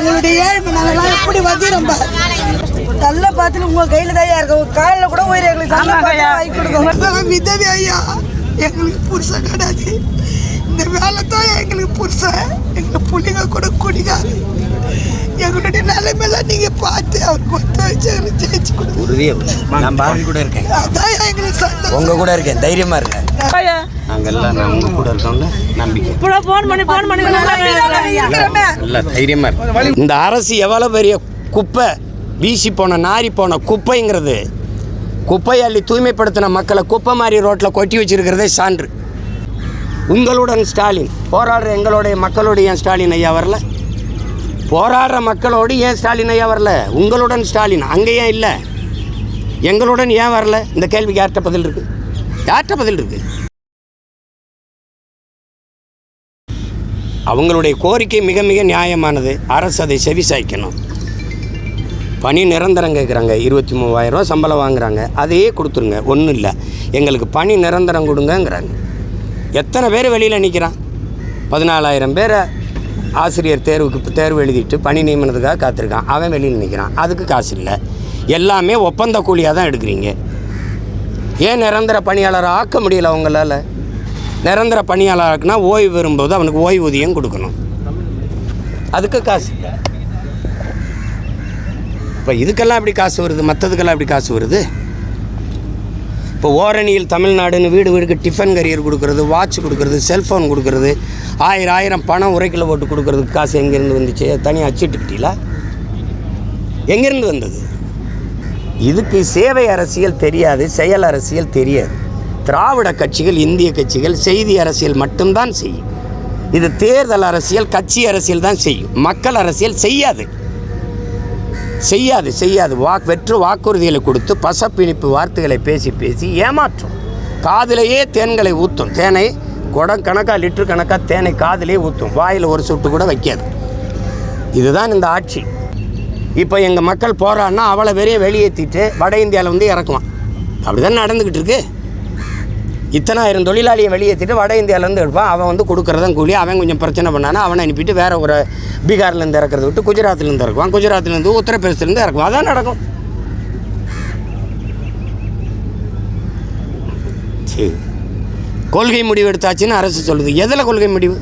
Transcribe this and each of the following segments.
எங்களுடைய ஏழ்மை நாங்கெல்லாம் எப்படி வந்திரோம் பாரு நல்ல பாத்துல உங்க கையில தான் இருக்கும் காலில் கூட உயிர் எங்களுக்கு நல்ல வாங்கி கொடுங்க நாங்கள் விதவி ஐயா. எங்களுக்கு புருஷன் கிடையாது. இந்த வேலை தான் எங்களுக்கு புருஷன் எங்களுக்கு புள்ளிங்க கூட குடிக்காது எங்களுடைய நிலைமையெல்லாம் நீங்க பார்த்து அவருக்கு ஒத்து வச்சு எங்களுக்கு ஜெயிச்சு கொடுங்க. உறுதியாக பாரதி கூட இருக்கேன். அதான் எங்களுக்கு சந்தோஷம். உங்க கூட இருக்கேன். தைரியமா இருக்கேன் நாங்கெல்லாம் நான் உங்க கூட இருக்கோம்ல நம்பிக்கை. நல்லா தைரியமா இருக்கு இந்த அரசு எவ்வளோ பெரிய குப்பை வீசி போன நாரி போன குப்பைங்கிறது குப்பை அள்ளி தூய்மைப்படுத்தின மக்களை குப்பை மாதிரி ரோட்டில் கொட்டி வச்சிருக்கிறதே சான்று. உங்களுடன் ஸ்டாலின் போராடுற எங்களுடைய மக்களோடு ஏன் ஸ்டாலின் ஐயா வரல? போராடுற மக்களோடு ஏன் ஸ்டாலின் ஐயா வரல? உங்களுடன் ஸ்டாலின் அங்கே ஏன் இல்லை? எங்களுடன் ஏன் வரல? இந்த கேள்விக்கு யார்கிட்ட பதில் இருக்கு? யார்கிட்ட பதில் இருக்கு? அவங்களுடைய கோரிக்கை மிக மிக நியாயமானது. அரசு அதை செவிசாய்க்கணும் பணி நிரந்தரம் கேட்குறாங்க இருபத்தி மூவாயிரரூவா சம்பளம் வாங்குறாங்க. அதையே கொடுத்துருங்க. ஒன்றும் இல்லை. எங்களுக்கு பணி நிரந்தரம் கொடுங்கங்கிறாங்க. எத்தனை பேர் வெளியில் நிற்கிறான் பதினாலாயிரம் பேரை ஆசிரியர் தேர்வுக்கு தேர்வு எழுதிட்டு பணி நியமனத்துக்காக காத்திருக்கான். அவன் வெளியில் நிற்கிறான் அதுக்கு காசு இல்லை. எல்லாமே ஒப்பந்த கூலியாக தான் எடுக்கிறீங்க. ஏன் நிரந்தர பணியாளரை ஆக்க முடியல அவங்களால? நிரந்தர பணியாளருக்குனா ஓய்வு வரும்போது அவனுக்கு ஓய்வூதியம் கொடுக்கணும். அதுக்கு காசு. இல்லை இப்போ இதுக்கெல்லாம் எப்படி காசு வருது? மற்றதுக்கெல்லாம் எப்படி காசு வருது? இப்போ ஓரணியில் தமிழ்நாடுன்னு வீடு வீடுக்கு டிஃபன் கரியர் கொடுக்குறது வாட்ச் கொடுக்குறது செல்ஃபோன் கொடுக்குறது ஆயிரம் ஆயிரம் பணம் உரைக்கில் போட்டு கொடுக்குறதுக்கு காசு எங்கேருந்து வந்துச்சு? தனியாக அச்சிட்டுக்கிட்டீங்களா எங்கேருந்து வந்தது? இதுக்கு சேவை அரசியல் தெரியாது செயல் அரசியல் தெரியாது. திராவிட கட்சிகள் இந்திய கட்சிகள் செய்தி அரசியல் மட்டும்தான் செய்யும். இது தேர்தல் அரசியல் கட்சி அரசியல் தான் செய்யும். மக்கள் அரசியல் செய்யாது. செய்யாது செய்யாது. வாக் வெற்று வாக்குறுதிகளை கொடுத்து பசப்பிணிப்பு வார்த்தைகளை பேசி பேசி ஏமாற்றும். காதிலேயே தேன்களை ஊற்றும் தேனை குடம் கணக்காக லிட்டரு கணக்காக தேனை காதிலே ஊற்றும் வாயில் ஒரு சொட்டு கூட வைக்காது. இதுதான் இந்த ஆட்சி. இப்போ எங்கள் மக்கள் போகிறான்னா அவ்வளோ பெரிய வெளியேற்றிட்டு வட இந்தியாவில் வந்து இறக்குவான். அப்படி தான் நடந்துக்கிட்டு இருக்கு? இத்தனாயிரம் தொழிலாளியை வெளியேற்றிட்டு வட இந்தியாவிலேருந்து எடுப்பான். அவன் வந்து கொடுக்குறதான் கூலி அவன் கொஞ்சம் பிரச்சனை பண்ணானா அவனை அனுப்பிட்டு வேறு ஒரு பீகார்லேருந்து இறக்கிறத விட்டு குஜராத்லேருந்து இறக்குவான். குஜராத்லேருந்து உத்தரப்பிரதேசத்துலேருந்து இறக்குவான். அதான் நடக்கும். சரி கொள்கை முடிவு எடுத்தாச்சுன்னு அரசு சொல்லுது. எதில் கொள்கை முடிவு?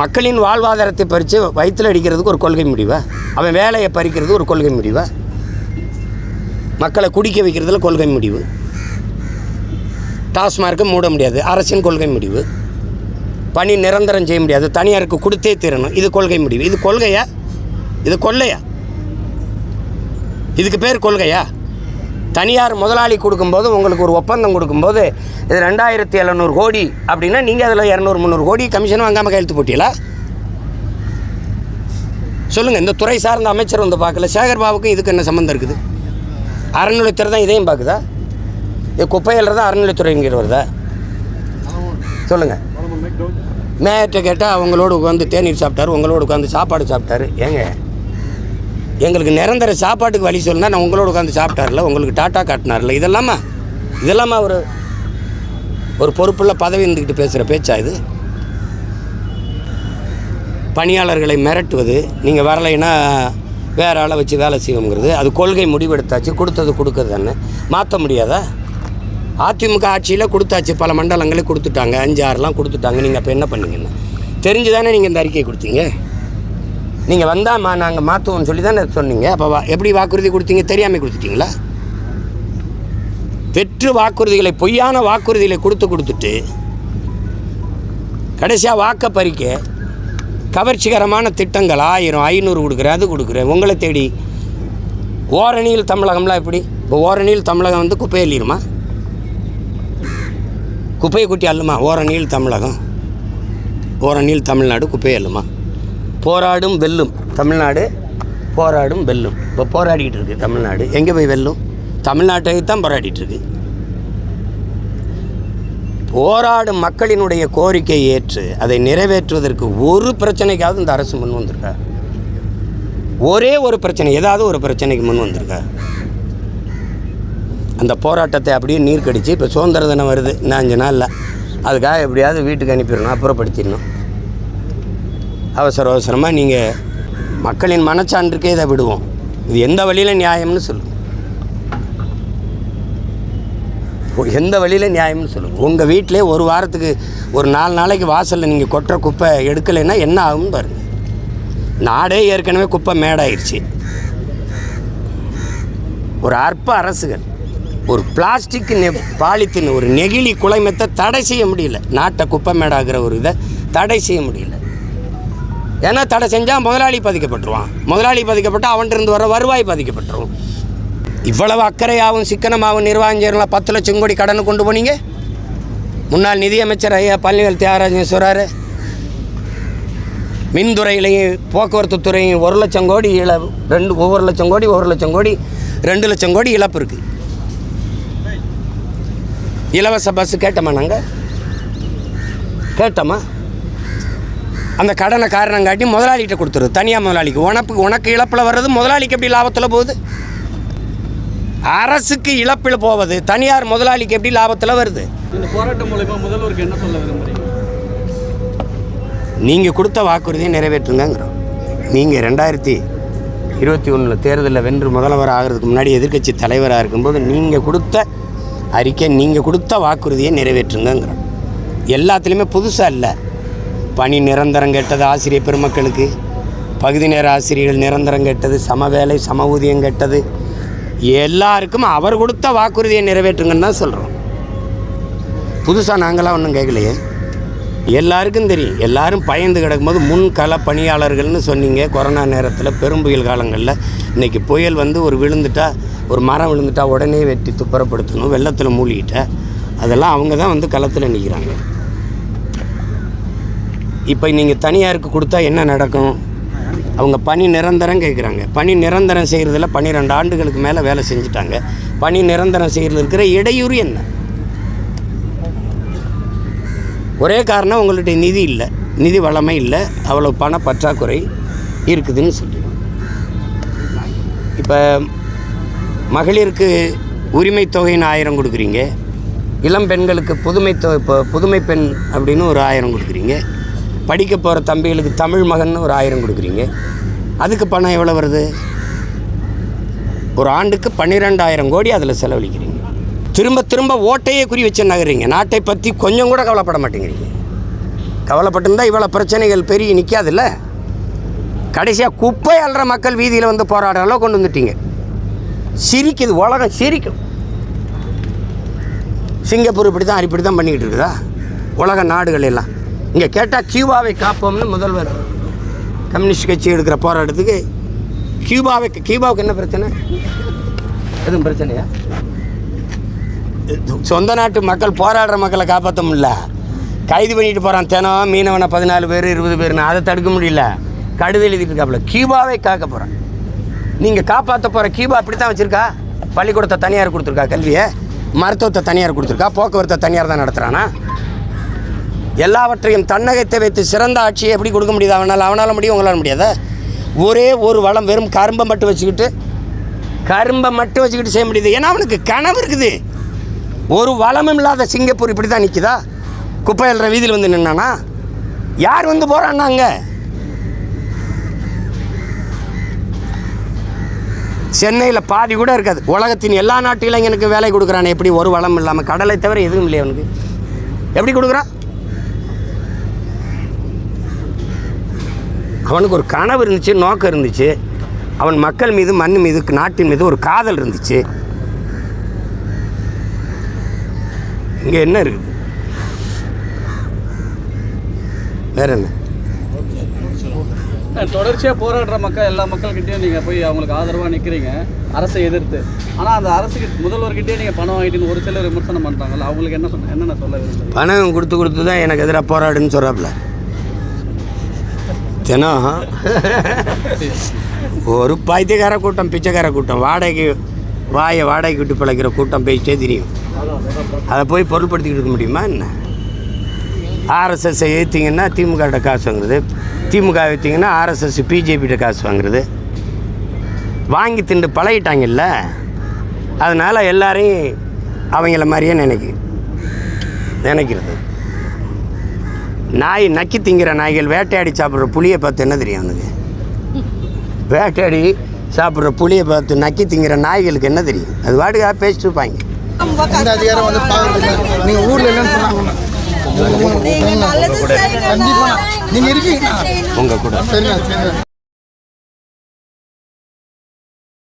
மக்களின் வாழ்வாதாரத்தை பறித்து வயிற்றில் அடிக்கிறதுக்கு ஒரு கொள்கை முடிவா? அவன் வேலையை பறிக்கிறது ஒரு கொள்கை முடிவா? மக்களை குடிக்க வைக்கிறதுல கொள்கை முடிவு. டாஸ்மார்க்கை மூட முடியாது. அரசின் கொள்கை முடிவு. பணி நிரந்தரம் செய்ய முடியாது. தனியாருக்கு கொடுத்தே தீரணும். இது கொள்கை முடிவு. இது கொள்கையா? இது கொள்ளையா? இதுக்கு பேர் கொள்கையா? தனியார் முதலாளி கொடுக்கும்போது உங்களுக்கு ஒரு ஒப்பந்தம் கொடுக்கும்போது இது ரெண்டாயிரத்தி எழுநூறு கோடி அப்படின்னா நீங்கள் அதில் இரநூறு முந்நூறு கோடி கமிஷன் வாங்காமல் கையெழுத்து போட்டீங்களா? சொல்லுங்கள் இந்த துறை சார்ந்த அமைச்சர் வந்து பார்க்கல. சேகர் பாபுக்கும் இதுக்கு என்ன சம்மந்தம் இருக்குது? அறநிலைத்துறை தான் இதையும் பார்க்குதா? இது குப்பையில் தான் அறநிலைத்துறைங்கிற வருதா? சொல்லுங்கள் மேயர்கிட்ட கேட்டால் அவங்களோட உட்காந்து தேநீர் சாப்பிட்டாரு உங்களோட உட்காந்து சாப்பாடு சாப்பிட்டாரு. ஏங்க எங்களுக்கு நிரந்தர சாப்பாட்டுக்கு வழி சொல்லுனா நான் உங்களோட உட்காந்து சாப்பிட்டார்ல உங்களுக்கு டாட்டா காட்டினார்ல இதெல்லாமா? இதெல்லாமா ஒரு ஒரு பொறுப்புள்ள பதவி இருந்துக்கிட்டு பேசுகிற பேச்சா இது? பணியாளர்களை மிரட்டுவது நீங்கள் வரலைன்னா வேற ஆளை வச்சு வேலை செய்வோங்கிறது அது கொள்கை முடிவெடுத்தாச்சு கொடுத்தது கொடுக்கறது தானே. மாற்ற முடியாதா? அதிமுக ஆட்சியில் கொடுத்தாச்சு பல மண்டலங்களே கொடுத்துட்டாங்க அஞ்சு ஆறுலாம் கொடுத்துட்டாங்க. நீங்கள் அப்போ என்ன பண்ணீங்கன்னு? தெரிஞ்சு தானே நீங்கள் இந்த அறிக்கையை கொடுத்தீங்க? நீங்கள் வந்தாம்மா நாங்கள் மாற்றுவோம்னு சொல்லி தானே சொன்னீங்க. அப்போ வா எப்படி வாக்குறுதி கொடுத்தீங்க? தெரியாமல் கொடுத்துட்டிங்களா? வெற்று வாக்குறுதிகளை பொய்யான வாக்குறுதிகளை கொடுத்து கொடுத்துட்டு கடைசியாக வாக்க பறிக்க கவர்ச்சிகரமான திட்டங்கள் ஆயிரம் ஐநூறு கொடுக்குறேன் அது கொடுக்குறேன். உங்களை தேடி ஓரணியில் தமிழகம்லாம் எப்படி? இப்போ ஓரணியில் தமிழகம் வந்து குப்பை அள்ளிடுமா? குப்பையை குட்டி அள்ளுமா? ஓரணியில் தமிழகம். ஓரணியில் தமிழ்நாடு குப்பை அள்ளுமா? போராடும் வெல்லும். தமிழ்நாடு போராடும் வெல்லும். இப்போ போராடிக்கிட்டு இருக்கு தமிழ்நாடு. எங்கே போய் வெல்லும்? தமிழ்நாட்டை தான் போராடிட்டு இருக்குது போராடும் மக்களினுடைய கோரிக்கையை ஏற்று அதை நிறைவேற்றுவதற்கு ஒரு பிரச்சனைக்காவது இந்த அரசு முன் வந்திருக்கா? ஒரே ஒரு பிரச்சனை ஏதாவது ஒரு பிரச்சனைக்கு முன் வந்திருக்கா? அந்த போராட்டத்தை அப்படியே நீர் கடிச்சு இப்போ சுதந்திர தினம் வருது. இன்னும் அஞ்சு நாளில்? அதுக்காக எப்படியாவது வீட்டுக்கு அனுப்பிடணும் அப்புறப்படுத்திடணும். அவசர அவசரமாக நீங்கள் மக்களின் மனச்சான்றுக்கே இதை விடுவோம். இது எந்த வழியில் நியாயம்னு சொல்லுவோம் எந்த வழியில் நியாயம்னு சொல்லுங்கள் உங்கள் வீட்டிலே ஒரு வாரத்துக்கு ஒரு நாலு நாளைக்கு வாசலில் நீங்கள் கொட்டுற குப்பை எடுக்கலைன்னா என்ன ஆகும்னு பாருங்கள் நாடே ஏற்கனவே குப்பை மேடாயிருச்சு. ஒரு அற்ப அரசுகள் ஒரு பிளாஸ்டிக் நெ பாலித்தீன் ஒரு நெகிழி குலைமத்தை தடை செய்ய முடியல. நாட்டை குப்பை மேடாகிற ஒரு இதை தடை செய்ய முடியல. ஏன்னா தடை செஞ்சால் முதலாளி பாதிக்கப்பட்டுருவான். முதலாளி பாதிக்கப்பட்டால் அவன்கிட்ட இருந்து வர வருவாய் பாதிக்கப்பட்டுரும். இவ்வளவு அக்கறையாகவும் சிக்கனமாகவும் நிர்வாகம் பத்து லட்சம் கோடி கடனை கொண்டு போனீங்க? முன்னாள் நிதியமைச்சர் ஐயா பள்ளிகள் தியாகராஜன் சொல்கிறாரு மின்துறையிலையும் போக்குவரத்து துறையும் ஒரு லட்சம் கோடி இழ ரெண்டு ஒவ்வொரு லட்சம் கோடி ஒரு லட்சம் கோடி ரெண்டு லட்சம் கோடி இழப்பு இருக்குது இலவச பஸ் கேட்டோமா நாங்கள் கேட்டோமா? அந்த கடனை காரணம் காட்டி முதலாளிகிட்ட கொடுத்துருது தனியாக முதலாளிக்கு. உனக்கு உனக்கு இழப்பில் வர்றது முதலாளிக்கு எப்படி லாபத்தில் போகுது? அரசுக்கு இழப்பில் போவது தனியார் முதலாளிக்கு எப்படி லாபத்தில் வருது? இந்த போராட்டம் மூலயமா முதல்வருக்கு என்ன சொல்ல விரும்புறீங்க? நீங்கள் கொடுத்த வாக்குறுதியை நிறைவேற்றுங்கிறோம் நீங்கள் ரெண்டாயிரத்தி இருபத்தி ஒன்றில் தேர்தலில் வென்று முதல்வர் ஆகிறதுக்கு முன்னாடி எதிர்க்கட்சி தலைவராக இருக்கும்போது நீங்கள் கொடுத்த அறிக்கை நீங்கள் கொடுத்த வாக்குறுதியை நிறைவேற்றுங்கிறோம் எல்லாத்துலேயுமே புதுசாக இல்லை. பணி நிரந்தரம் கேட்டது ஆசிரியர் பெருமக்களுக்கு. பகுதி நேர ஆசிரியர்கள் நிரந்தரம் கேட்டது சம வேலை சம ஊதியம் கேட்டது. எல்லாருக்கும் அவர் கொடுத்த வாக்குறுதியை நிறைவேற்றுங்கன்னு தான் சொல்கிறோம் புதுசாக நாங்களாம் ஒன்றும் கேட்கலையே. எல்லாருக்கும் தெரியும். எல்லாரும் பயந்து கிடக்கும்போது முன்கள பணியாளர்கள்னு சொன்னீங்க. கொரோனா நேரத்தில் பெரும்புயல் காலங்களில் இன்றைக்கி புயல் வந்து ஒரு விழுந்துட்டா ஒரு மரம் விழுந்துட்டா உடனே வெட்டி துப்புரப்படுத்தணும் வெள்ளத்தில் மூழ்கிட்ட. அதெல்லாம் அவங்க தான் வந்து களத்தில் நிற்கிறாங்க இப்போ நீங்கள் தனியாருக்கு கொடுத்தா என்ன நடக்கும்? அவங்க பணி நிரந்தரம் கேட்குறாங்க. பணி நிரந்தரம் செய்கிறதுல பன்னிரெண்டு ஆண்டுகளுக்கு மேலே வேலை செஞ்சுட்டாங்க. பணி நிரந்தரம் செய்கிறது இருக்கிற இடையூறு என்ன? ஒரே காரணம் உங்கள்கிட்ட நிதி இல்லை. நிதி வளமை இல்லை. அவ்வளோ பண பற்றாக்குறை இருக்குதுன்னு சொல்லி இப்போ மகளிருக்கு உரிமை தொகைன்னு ஆயிரம் கொடுக்குறீங்க. இளம் பெண்களுக்கு புதுமை தொகை இப்போ புதுமை பெண் அப்படின்னு ஒரு ஆயிரம் கொடுக்குறீங்க. படிக்க போகிற தம்பிகளுக்கு தமிழ் மகன் ஒரு ஆயிரம் கொடுக்குறீங்க. அதுக்கு பணம் எவ்வளோ வருது? ஒரு ஆண்டுக்கு பன்னிரெண்டாயிரம் கோடி அதில் செலவழிக்கிறீங்க. திரும்ப திரும்ப ஓட்டையே குறி வச்சு நகர்றீங்க. நாட்டை பற்றி கொஞ்சம் கூட கவலைப்பட மாட்டேங்கிறீங்க. கவலைப்பட்டிருந்தா இவ்வளோ பிரச்சனைகள் பெரிய நிற்காதுல்ல கடைசியாக குப்பை அல்ற மக்கள் வீதியில் வந்து போராடுற அளவு கொண்டு வந்துட்டீங்க. சிரிக்குது உலகம் சிரிக்கும். சிங்கப்பூர் இப்படி தான் இப்படி தான் பண்ணிக்கிட்டு இருக்குதா? உலக நாடுகள் எல்லாம். இங்கே கேட்டால் கியூபாவை காப்போம்னு முதல்வர் கம்யூனிஸ்ட் கட்சி எடுக்கிற போராட்டத்துக்கு கியூபாவை கியூபாவுக்கு என்ன பிரச்சனை? எதுவும் பிரச்சனையா? சொந்த நாட்டு மக்கள் போராடுற மக்களை காப்பாற்ற முடியல. கைது பண்ணிட்டு போகிறான் தினம் மீனவனை பதினாலு பேர் இருபது பேர்னு அதை தடுக்க முடியல. கடுதல் எழுதிட்டு இருக்காப்புல. கியூபாவை காக்க போகிறான் நீங்கள் காப்பாற்ற போகிற கியூபா அப்படி தான் வச்சுருக்கா? பள்ளிக்கூடத்தை தனியார் கொடுத்துருக்கா கல்வியை? மருத்துவத்தை தனியார் கொடுத்துருக்கா? போக்குவரத்தை தனியார் தான் நடத்துகிறானா எல்லாவற்றையும் தன்னகத்தை வைத்து சிறந்த ஆட்சியை எப்படி கொடுக்க முடியுது? அவனால் அவனால் முடியும் உங்களால் முடியாதா? ஒரே ஒரு வளம் வெறும் கரும்பை மட்டும் வச்சுக்கிட்டு கரும்பை மட்டும் வச்சுக்கிட்டு செய்ய முடியுது. ஏன்னா அவனுக்கு கனவு இருக்குது. ஒரு வளமும் இல்லாத சிங்கப்பூர் இப்படி தான் நிற்குதா குப்பை அள்ளுற வீதியில் வந்து நின்னானா? யார் வந்து போகிறான்னா அங்கே? சென்னையில் பாதி கூட இருக்காது. உலகத்தின் எல்லா நாட்டு இளைஞனுக்கு வேலை கொடுக்குறானே. எப்படி ஒரு வளம் இல்லாமல் கடலை தவிர எதுவும் இல்லையா அவனுக்கு. எப்படி கொடுக்குறான்? அவனுக்கு ஒரு கனவு இருந்துச்சு நோக்கம் இருந்துச்சு. அவன் மக்கள் மீது மண் மீது நாட்டின் மீது ஒரு காதல் இருந்துச்சு. இங்கே என்ன இருக்குது? வேற என்ன? தொடர்ச்சியாக போராடுற மக்கள் எல்லா மக்கள்கிட்டயும் நீங்கள் போய் அவங்களுக்கு ஆதரவாக நிற்கிறீங்க அரசை எதிர்த்து. ஆனால் அந்த அரசுக்கு முதல்வர்கிட்டயே நீங்கள் பணம் வாங்கிட்டீங்கன்னு ஒரு சிலர் விமர்சனம் பண்ணுறாங்கல்ல அவங்களுக்கு என்ன சொன்ன என்னென்ன சொல்ல பணம் கொடுத்து கொடுத்து தான் எனக்கு எதிராக போராடுன்னு சொல்கிறாப்புல தினம் ஒரு பைத்தியக்கார கூட்டம் பிச்சைக்கார கூட்டம். வாடகைக்கு வாயை வாடகைக்கு விட்டு பிழைக்கிற கூட்டம் பேசிட்டே தெரியும். அதை போய் பொருள்படுத்திக்கிட்டு இருக்க முடியுமா என்ன? ஆர்எஸ்எஸ்ஸை ஏற்றிங்கன்னா திமுககிட்ட காசு வாங்குறது. திமுக ஏற்றிங்கன்னா ஆர்எஸ்எஸ் பிஜேபிகிட்ட காசு வாங்குறது. வாங்கி திண்டு பழகிட்டாங்கல்ல? அதனால் எல்லாரையும் அவங்கள மாதிரியே நினைக்கு நினைக்கிறது நாய் நக்கி திங்கிற நாய்கள் வேட்டையாடி சாப்பிட்ற புளியை பார்த்து என்ன தெரியும் அவனுக்கு வேட்டையாடி சாப்பிட்ற புளியை பார்த்து நக்கி திங்கிற நாய்களுக்கு என்ன தெரியும்? அது வாட்டுக்காக பேசிட்டு இருப்பாங்க. இந்த அதிகாரம் வந்து நீங்கள் ஊரில் இல்லைன்னு சொன்னாங்க. உங்கள் கூட.